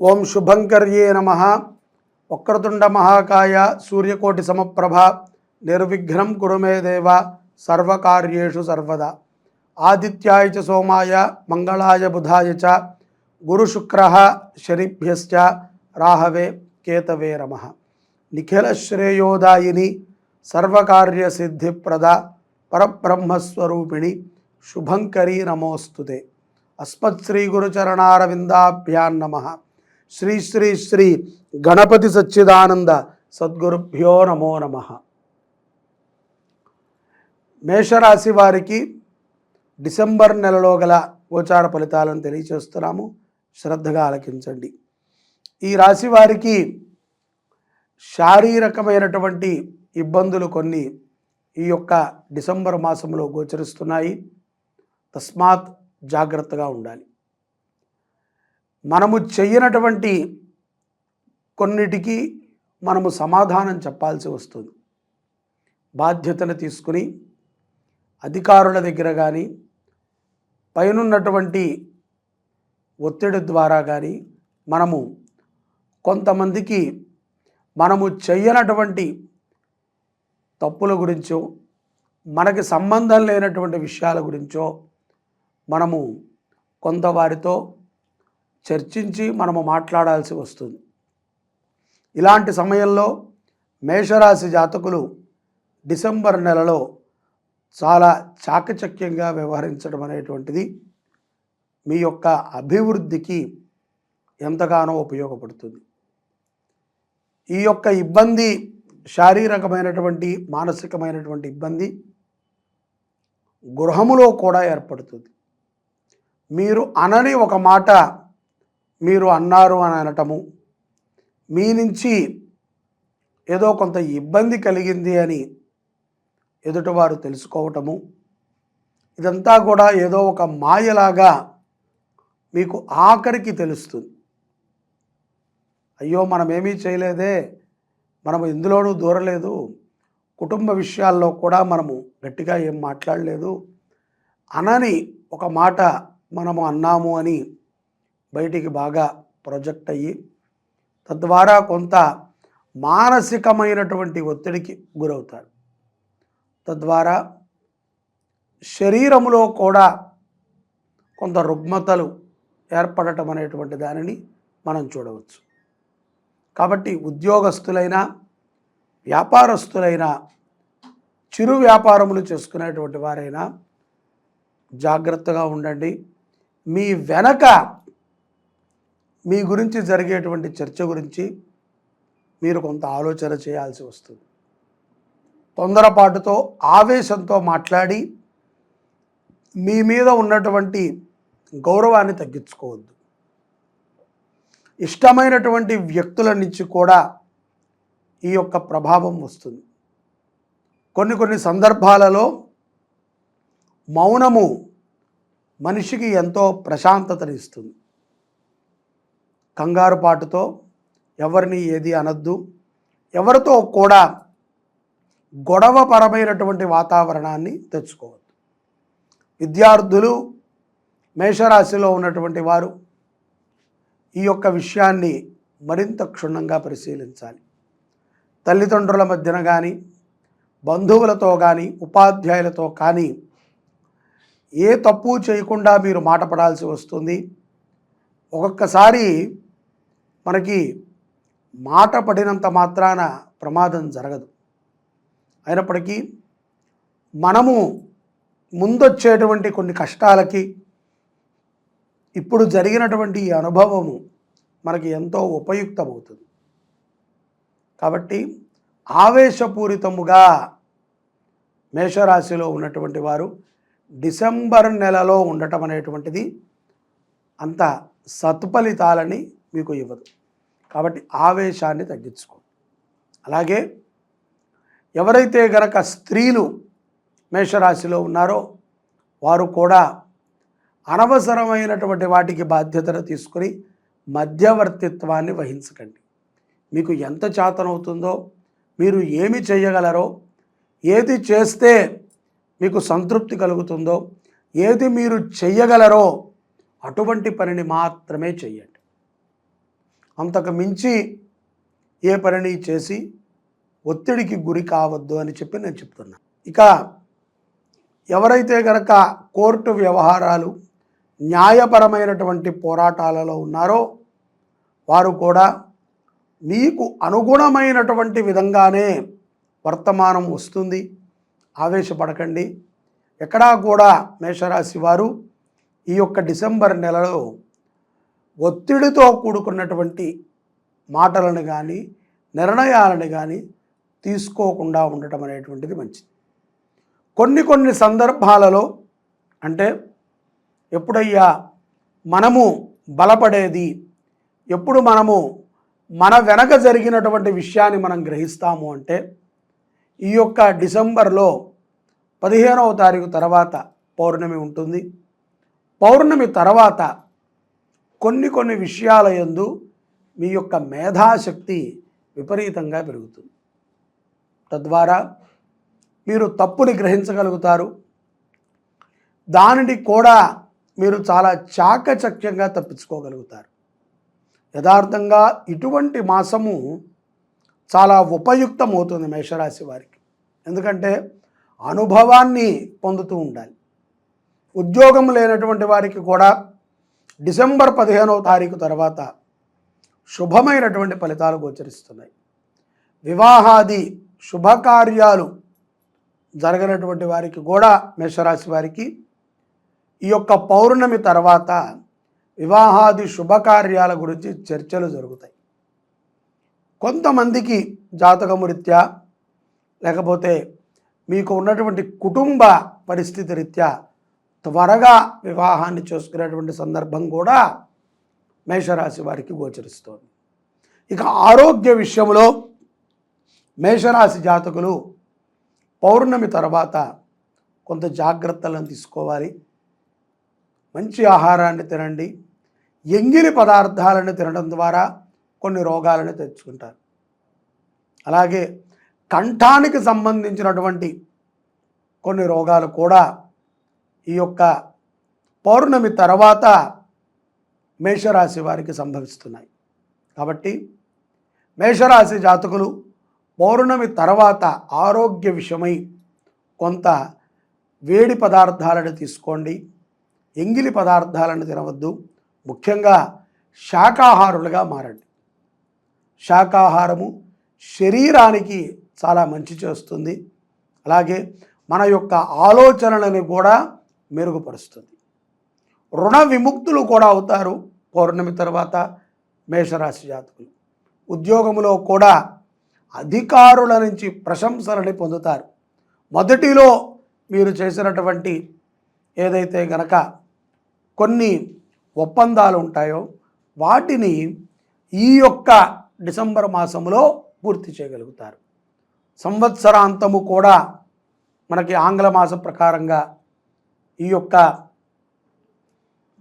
ఓం శుభంకర్యే నమ. వక్రతుండ మహాకాయ సూర్యకోటి సమప్రభ. నిర్విఘ్నం కురుమే దేవ. సర్వకార్యేషు సర్వదా. ఆదిత్యాయ చ సోమాయ మంగళాయ బుధాయ చ. గురుశుక్ర శనిభ్యశ్చ. రాహవే కేతవే రమ నిఖిలశ్రేయోదాయిని సర్వకార్యసిద్ధిప్రద పరబ్రహ్మస్వరూపిణి శుభంకరీ నమోస్తుతే. అస్మత్ శ్రీ గురుచరణారవిందాభ్యాన్నమ శ్రీ శ్రీ శ్రీ గణపతి సచ్చిదానంద సద్గురుభ్యో నమో నమ. మేషరాశి వారికి డిసెంబర్ నెలలో గల గోచార ఫలితాలను తెలియచేస్తున్నాము శ్రద్ధగా ఆలకించండి. ఈ రాశి వారికి శారీరకమైనటువంటి ఇబ్బందులు కొన్ని ఈ యొక్క డిసెంబర్ మాసంలో గోచరిస్తున్నాయి. తస్మాత్ జాగ్రత్తగా ఉండాలి. మనము చెయ్యనటువంటి కొన్నిటికి మనము సమాధానం చెప్పాల్సి వస్తుంది. బాధ్యతను తీసుకుని అధికారుల దగ్గర కానీ పైనున్నటువంటి ఒత్తిడి ద్వారా కానీ మనము కొంతమందికి మనము చెయ్యనటువంటి తప్పుల గురించో మనకి సంబంధం లేనటువంటి విషయాల గురించో మనము కొంత వారితో చర్చించి మనము మాట్లాడాల్సి వస్తుంది. ఇలాంటి సమయంలో మేషరాశి జాతకులు డిసెంబర్ నెలలో చాలా చాకచక్యంగా వ్యవహరించడం అనేటువంటిది మీ యొక్క అభివృద్ధికి ఎంతగానో ఉపయోగపడుతుంది. ఈ యొక్క ఇబ్బంది శారీరకమైనటువంటి మానసికమైనటువంటి ఇబ్బంది గృహములో కూడా ఏర్పడుతుంది. మీరు అనని ఒక మాట మీరు అన్నారు అని అనటము మీ నుంచి ఏదో కొంత ఇబ్బంది కలిగింది అని ఎదుటివారు తెలుసుకోవటము ఇదంతా కూడా ఏదో ఒక మాయలాగా మీకు ఆఖరికి తెలుస్తుంది. అయ్యో మనమేమీ చేయలేదే మనము ఇందులోనూ దూరలేదు కుటుంబ విషయాల్లో కూడా మనము గట్టిగా ఏం మాట్లాడలేదు అనని ఒక మాట మనము అన్నాము అని బయటికి బాగా ప్రొజెక్ట్ అయ్యి తద్వారా కొంత మానసికమైనటువంటి ఒత్తిడికి గురవుతారు. తద్వారా శరీరములో కూడా కొంత రుగ్మతలు ఏర్పడటం అనేటువంటి దానిని మనం చూడవచ్చు. కాబట్టి ఉద్యోగస్తులైనా వ్యాపారస్తులైనా చిరు వ్యాపారములు చేసుకునేటువంటి వారైనా జాగ్రత్తగా ఉండండి. మీ వెనక మీ గురించి జరిగేటువంటి చర్చ గురించి మీరు కొంత ఆలోచన చేయాల్సి వస్తుంది. తొందరపాటుతో ఆవేశంతో మాట్లాడి మీ మీద ఉన్నటువంటి గౌరవాన్ని తగ్గించుకోవద్దు. ఇష్టమైనటువంటి వ్యక్తుల నుంచి కూడా ఈ యొక్క ప్రభావం వస్తుంది. కొన్ని కొన్ని సందర్భాలలో మౌనము మనిషికి ఎంతో ప్రశాంతతనిస్తుంది. కంగారు పాటుతో ఎవరిని ఏది అనద్దు. ఎవరితో కూడా గొడవపరమైనటువంటి వాతావరణాన్ని తెచ్చుకోవద్దు. విద్యార్థులు మేషరాశిలో ఉన్నటువంటి వారు ఈ యొక్క విషయాన్ని మరింత క్షుణ్ణంగా పరిశీలించాలి. తల్లిదండ్రుల మధ్యన కానీ బంధువులతో కానీ ఉపాధ్యాయులతో కానీ ఏ తప్పు చేయకుండా మీరు మాట పడాల్సి వస్తుంది. ఒక్కొక్కసారి మనకి మాట పడినంత మాత్రాన ప్రమాదం జరగదు. అయినప్పటికీ మనము ముందొచ్చేటువంటి కొన్ని కష్టాలకి ఇప్పుడు జరిగినటువంటి ఈ అనుభవము మనకి ఎంతో ఉపయుక్తమవుతుంది. కాబట్టి ఆవేశపూరితముగా మేషరాశిలో ఉన్నటువంటి వారు డిసెంబర్ నెలలో ఉండటం అనేటువంటిది అంత సత్ఫలితాలని మీకు ఇవ్వదు. కాబట్టి ఆవేశాన్ని తగ్గించుకో అలాగే ఎవరైతే గనక స్త్రీలు మేషరాశిలో ఉన్నారో వారు కూడా అనవసరమైనటువంటి వాటికి బాధ్యతను తీసుకుని మధ్యవర్తిత్వాన్ని వహించకండి. మీకు ఎంత చేతనవుతుందో మీరు ఏమి చేయగలరో ఏది చేస్తే మీకు సంతృప్తి కలుగుతుందో ఏది మీరు చెయ్యగలరో అటువంటి పనిని మాత్రమే చెయ్యండి. అంతకు మించి ఏ పనిని చేసి ఒత్తిడికి గురి కావద్దు అని చెప్పి నేను చెప్తున్నా. ఇక ఎవరైతే గనక కోర్టు వ్యవహారాలు న్యాయపరమైనటువంటి పోరాటాలలో ఉన్నారో వారు కూడా మీకు అనుగుణమైనటువంటి విధంగానే వర్తమానం వస్తుంది. ఆవేశపడకండి. ఎక్కడా కూడా మేషరాశి వారు ఈ యొక్క డిసెంబర్ నెలలో ఒత్తిడితో కూడుకున్నటువంటి మాటలను కానీ నిర్ణయాలను కానీ తీసుకోకుండా ఉండటం అనేటువంటిది మంచిది. కొన్ని కొన్ని సందర్భాలలో అంటే ఎప్పుడయ్యా మనము బలపడేది ఎప్పుడు మనము మన వెనక జరిగినటువంటి విషయాన్ని మనం గ్రహిస్తాము అంటే ఈ యొక్క డిసెంబర్లో పదిహేనవ తారీఖు తర్వాత పౌర్ణమి ఉంటుంది. పౌర్ణమి తర్వాత కొన్ని కొన్ని విషయాల యందు మీ యొక్క మేధాశక్తి విపరీతంగా పెరుగుతుంది. తద్వారా మీరు తప్పుని గ్రహించగలుగుతారు. దానిని కూడా మీరు చాలా చాకచక్యంగా తప్పించుకోగలుగుతారు. యథార్థంగా ఇటువంటి మాసము చాలా ఉపయుక్తమవుతుంది మేషరాశి వారికి. ఎందుకంటే అనుభవాన్ని పొందుతూ ఉండాలి. ఉద్యోగం లేనటువంటి వారికి కూడా డిసెంబర్ పదిహేనవ తారీఖు తర్వాత శుభమైనటువంటి ఫలితాలు గోచరిస్తున్నాయి. వివాహాది శుభకార్యాలు జరగనటువంటి వారికి కూడా మేషరాశి వారికి ఈ యొక్క పౌర్ణమి తర్వాత వివాహాది శుభకార్యాల గురించి చర్చలు జరుగుతాయి. కొంతమందికి జాతకము రీత్యా లేకపోతే మీకు ఉన్నటువంటి కుటుంబ పరిస్థితి రీత్యా త్వరగా వివాహాన్ని చూసుకునేటువంటి సందర్భం కూడా మేషరాశి వారికి గోచరిస్తోంది. ఇక ఆరోగ్య విషయంలో మేషరాశి జాతకులు పౌర్ణమి తర్వాత కొంత జాగ్రత్తలను తీసుకోవాలి. మంచి ఆహారాన్ని తినండి. ఎంగిలి పదార్థాలను తినడం ద్వారా కొన్ని రోగాలను తెచ్చుకుంటారు. అలాగే కంఠానికి సంబంధించినటువంటి కొన్ని రోగాలు కూడా ఈ యొక్క పౌర్ణమి తర్వాత మేషరాశి వారికి సంభవిస్తున్నాయి. కాబట్టి మేషరాశి జాతకులు పౌర్ణమి తర్వాత ఆరోగ్య విషయమై కొంత వేడి పదార్థాలను తీసుకోండి. ఎంగిలి పదార్థాలను తినవద్దు. ముఖ్యంగా శాకాహారులుగా మారండి. శాకాహారము శరీరానికి చాలా మంచి చేస్తుంది. అలాగే మన యొక్క ఆలోచనలను కూడా మెరుగుపరుస్తుంది. రుణ విముక్తులు కూడా అవుతారు పౌర్ణమి తర్వాత మేషరాశి జాతకులు. ఉద్యోగంలో కూడా అధికారుల నుంచి ప్రశంసలని పొందుతారు. మొదటిలో మీరు చేసినటువంటి ఏదైతే గనక కొన్ని ఒప్పందాలు ఉంటాయో వాటిని ఈ యొక్క డిసెంబర్ మాసంలో పూర్తి చేయగలుగుతారు. సంవత్సరాంతము కూడా మనకి ఆంగ్ల మాస ప్రకారంగా ఈ యొక్క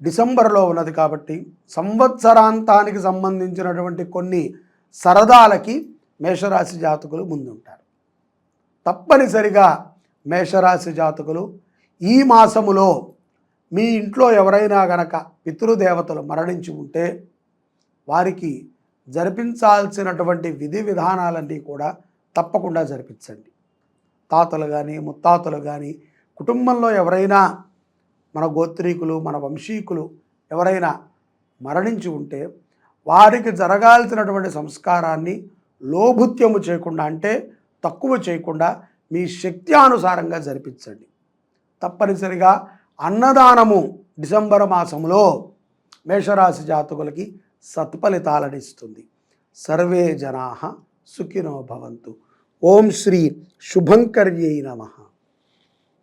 డిసెంబర్లో ఉన్నది కాబట్టి సంవత్సరాంతానికి సంబంధించినటువంటి కొన్ని సరదాలకి మేషరాశి జాతకులు ముందుంటారు. తప్పనిసరిగా మేషరాశి జాతకులు ఈ మాసములో మీ ఇంట్లో ఎవరైనా గనక పితృదేవతలు మరణించి ఉంటే వారికి జరిపించాల్సినటువంటి విధి విధానాలన్నీ కూడా తప్పకుండా జరిపించండి. తాతలు కానీ ముత్తాతలు కానీ కుటుంబంలో ఎవరైనా మన గోత్రీకులు మన వంశీకులు ఎవరైనా మరణించి ఉంటే వారికి జరగాల్సినటువంటి సంస్కారాన్ని లోభుత్యము చేయకుండా అంటే తక్కువ చేయకుండా మీ శక్త్యానుసారంగా జరిపించండి. తప్పనిసరిగా అన్నదానము డిసెంబర్ మాసంలో మేషరాశి జాతకులకి సత్ఫలితాలనిస్తుంది. సర్వే జనా సుఖినో భవంతు. ఓం శ్రీ శుభంకర్యై నమ.